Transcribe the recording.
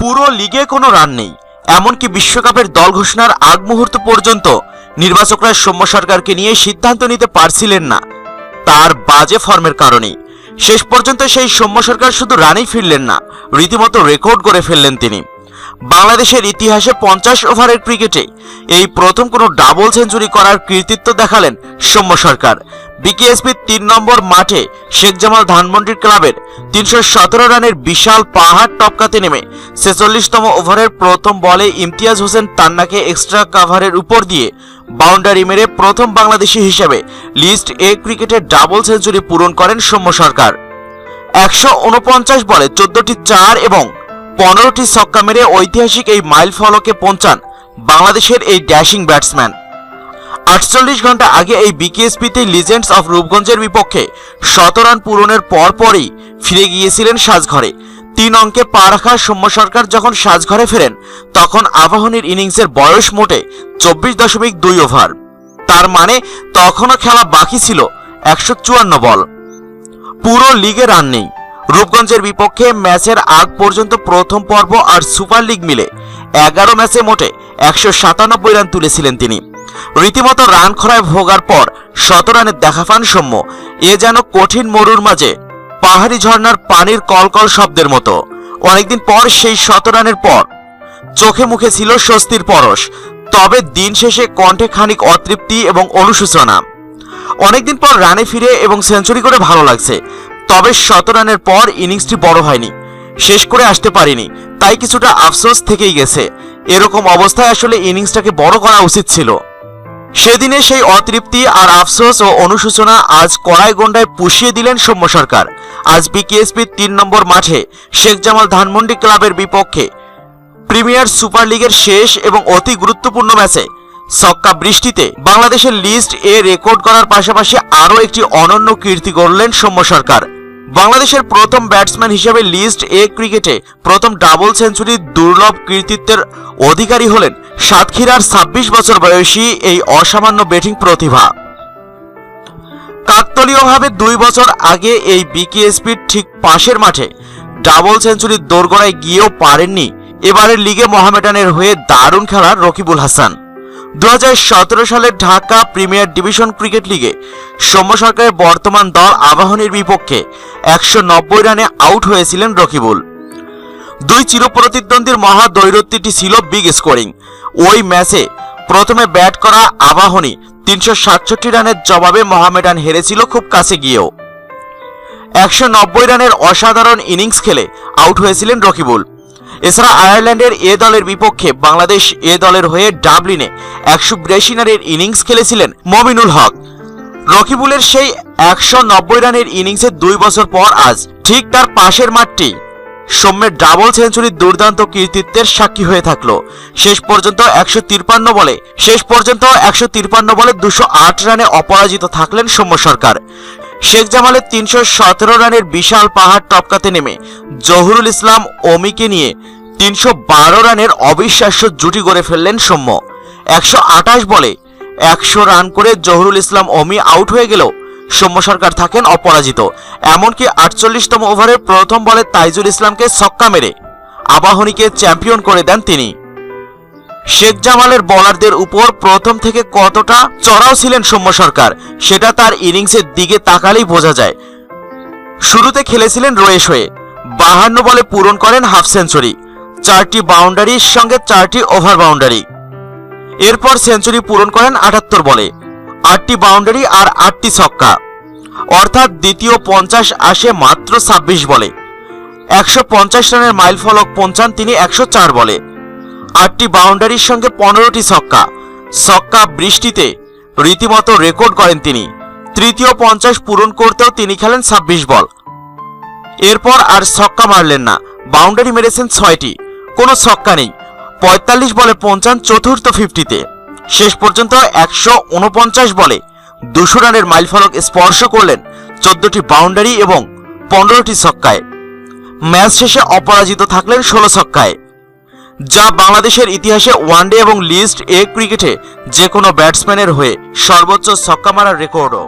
পুরো লিগে কোনো রান নেই। এমনকি বিশ্বকাপের দল ঘোষণার আগ মুহূর্ত পর্যন্ত নির্বাচকরা সৌম্য সরকারকে নিয়ে সিদ্ধান্ত নিতে পারছিলেন না। তার বাজে ফর্মের কারণে শেষ পর্যন্ত সেই সৌম্য সরকার শুধু রানেই ফিরলেন না, রীতিমতো রেকর্ড করে ফেললেন তিনি। বাংলাদেশের ইতিহাসে পঞ্চাশ ওভারের ক্রিকেটে এই প্রথম কোনো ডাবল সেঞ্চুরি করার কৃতিত্ব দেখালেন সৌম্য সরকার। বিকেএসপির তিন নম্বর মাঠে শেখ জামাল ধানমন্ডির ক্লাবের তিনশো সতেরো রানের বিশাল পাহাড় টপকাতে নেমে ছেচল্লিশতম ওভারের প্রথম বলে ইমতিয়াজ হোসেন তান্নাকে এক্সট্রা কাভারের উপর দিয়ে বাউন্ডারি মেরে প্রথম বাংলাদেশি হিসেবে লিস্ট এ ক্রিকেটে ডাবল সেঞ্চুরি পূরণ করেন সৌম্য সরকার। একশো উনপঞ্চাশ বলে চোদ্দটি চার এবং পনেরোটি ছক্কা মেরে ঐতিহাসিক এই মাইল ফলকে পৌঁছান বাংলাদেশের এই ড্যাশিং ব্যাটসম্যান। আটচল্লিশ ঘণ্টা আগে এই বিকেএসপিতে লিজেন্ডস অফ রূপগঞ্জের বিপক্ষে শত রান পূরণের পরপরই ফিরে গিয়েছিলেন সাজঘরে। তিন অঙ্কে পা রাখা সৌম্য সরকার যখন সাজঘরে ফেরেন, তখন আবাহনীর ইনিংসের বয়স মোটে চব্বিশ দশমিক দুই ওভার। তার মানে তখনও খেলা বাকি ছিল একশো চুয়ান্ন বল। পুরো লিগে রান নেই। রূপগঞ্জের বিপক্ষে ম্যাচের আগ পর্যন্ত প্রথম পর্ব আর সুপার লিগ মিলে এগারো ম্যাচে মোটে একশো সাতানব্বই রান তুলেছিলেন তিনি। রীতিমতো রান খরায় ভোগার পর শত রানের দেখা পান সৌম্য। এ যেন কঠিন মরুর মাঝে, পাহাড়ি ঝর্ণার পানির কলকল শব্দের মতো। অনেকদিন পর সেই শত রানের পর চোখে মুখে ছিল স্বস্তির পরশ। তবে দিন শেষে কণ্ঠে খানিক অতৃপ্তি এবং অনুশোচনা। অনেকদিন পর রানে ফিরে এবং সেঞ্চুরি করে ভালো লাগছে। তবে শত রানের পর ইনিংসটি বড় হয়নি। শেষ করে আসতে পারিনি। তাই কিছুটা আফসোস থেকেই গেছে। এরকম অবস্থায় আসলে ইনিংসটাকে বড় করা উচিত ছিল। সেদিনে সেই অতৃপ্তি আর আফসোস ও অনুশোচনা আজ কড়াই গন্ডায় পুষিয়ে দিলেন সৌম্য সরকার। আজ বিকেএসপির তিন নম্বর মাঠে শেখ জামাল ধানমন্ডি ক্লাবের বিপক্ষে প্রিমিয়ার সুপার লিগের শেষ এবং অতি গুরুত্বপূর্ণ ম্যাচে সক্কা বৃষ্টিতে বাংলাদেশের লিস্ট এ রেকর্ড করার পাশাপাশি আরও একটি অনন্য কীর্তি গড়লেন সৌম্য সরকার। বাংলাদেশের প্রথম ব্যাটসম্যান হিসেবে লিস্ট এ ক্রিকেটে প্রথম ডাবল সেঞ্চুরির দুর্লভ কৃতিত্বের অধিকারী হলেন সাতক্ষীরার ছাব্বিশ বছর বয়সী এই অসামান্য ব্যাটিং প্রতিভা। কাকতলীয়ভাবে দুই বছর আগে এই বিকেএসপির ঠিক পাশের মাঠে ডাবল সেঞ্চুরির দোরগড়ায় গিয়েও পারেননি। এবারের লিগে মোহামেডানের হয়ে দারুণ খেলার রকিবুল হাসান। দু হাজার সতেরো সালের ঢাকা প্রিমিয়ার ডিভিশন ক্রিকেট লিগে সৌম্য সরকারের বর্তমান দল আবাহনীর বিপক্ষে একশো নব্বই রানে আউট হয়েছিলেন রকিবুল। দুই চিরপ্রতিদ্বন্দ্বীর মহা মহাদৈরত্যটি ছিল বিগ স্কোরিং। ওই ম্যাচে প্রথমে ব্যাট করা আবাহনী তিনশো সাতষট্টি রানের জবাবে মোহামেডান হেরেছিল খুব কাছে গিয়েও। একশো নব্বই রানের অসাধারণ ইনিংস খেলে আউট হয়েছিলেন রকিবুল। এছাড়া আয়ারল্যান্ডের এ দলের বিপক্ষে বাংলাদেশ এ দলের হয়ে ডাবলিনে একশো বিরাশি রানের ইনিংস খেলেছিলেন মমিনুল হক। রকিবুলের সেই একশো নব্বই রানের ইনিংসের দুই বছর পর আজ ঠিক তার পাশের মাঠটি সৌম্যের ডাবল সেঞ্চুরির দুর্দান্ত কৃতিত্বের সাক্ষী হয়ে থাকল। শেষ পর্যন্ত একশো তিরপান্ন বলে, শেষ পর্যন্ত একশো তিরপান্ন বলে দুশো আট রানে অপরাজিত থাকলেন সৌম্য সরকার। শেখ জামালের তিনশো সতেরো রানের বিশাল পাহাড় টপকাতে নেমে জহুরুল ইসলাম ওমিকে নিয়ে তিনশো বারো রানের অবিশ্বাস্য জুটি গড়ে ফেললেন সৌম্য। একশো আঠাশ বলে একশো রান করে জহুরুল ইসলাম ওমি আউট হয়ে গেলেও সৌম্য সরকার থাকেন অপরাজিত। এমনকি আটচল্লিশতম ওভারে প্রথম বলে তাইজুল ইসলামকে ছক্কা মেরে আবাহনীকে চ্যাম্পিয়ন করে দেন তিনি। শেখ জামালের বোলারদের উপর প্রথম থেকে কতটা চড়াও ছিলেন সৌম্য সরকার, সেটা তার ইনিংসের দিকে তাকালেই বোঝা যায়। শুরুতে খেলেছিলেন রয়েশ হয়ে, বাহান্ন বলে পূরণ করেন হাফ সেঞ্চুরি, চারটি বাউন্ডারির সঙ্গে চারটি ওভার বাউন্ডারি। এরপর সেঞ্চুরি পূরণ করেন আটাত্তর বলে, আটটি বাউন্ডারি আর আটটি ছক্কা, অর্থাৎ দ্বিতীয় পঞ্চাশ আসে মাত্র ছাব্বিশ বলে। একশো পঞ্চাশ রানের মাইল ফলক পৌঁছান তিনি একশো চার বলে। আটটি বাউন্ডারির সঙ্গে পনেরোটি ছক্কা। ছক্কা বৃষ্টিতে রীতিমতো রেকর্ড করেন তিনি। তৃতীয় পঞ্চাশ পূরণ করতেও তিনি খেলেন ছাব্বিশ বল। এরপর আর ছক্কা মারলেন না। বাউন্ডারি মেরেছেন ছয়টি। কোনো ছক্কা নেই। পঁয়তাল্লিশ বলে পৌঁছান চতুর্থ ফিফটিতে। শেষ পর্যন্ত একশো উনপঞ্চাশ বলে দুশো রানের মাইলফলক স্পর্শ করলেন চোদ্দটি বাউন্ডারি এবং পনেরোটি ছক্কায়। ম্যাচ শেষে অপরাজিত থাকলেন ষোলো ছক্কায়। যা বাংলাদেশের ইতিহাসে ওয়ানডে এবং লিস্ট এ ক্রিকেটে যে কোনো ব্যাটসম্যানের হয়ে সর্বোচ্চ ছক্কা মারার রেকর্ডও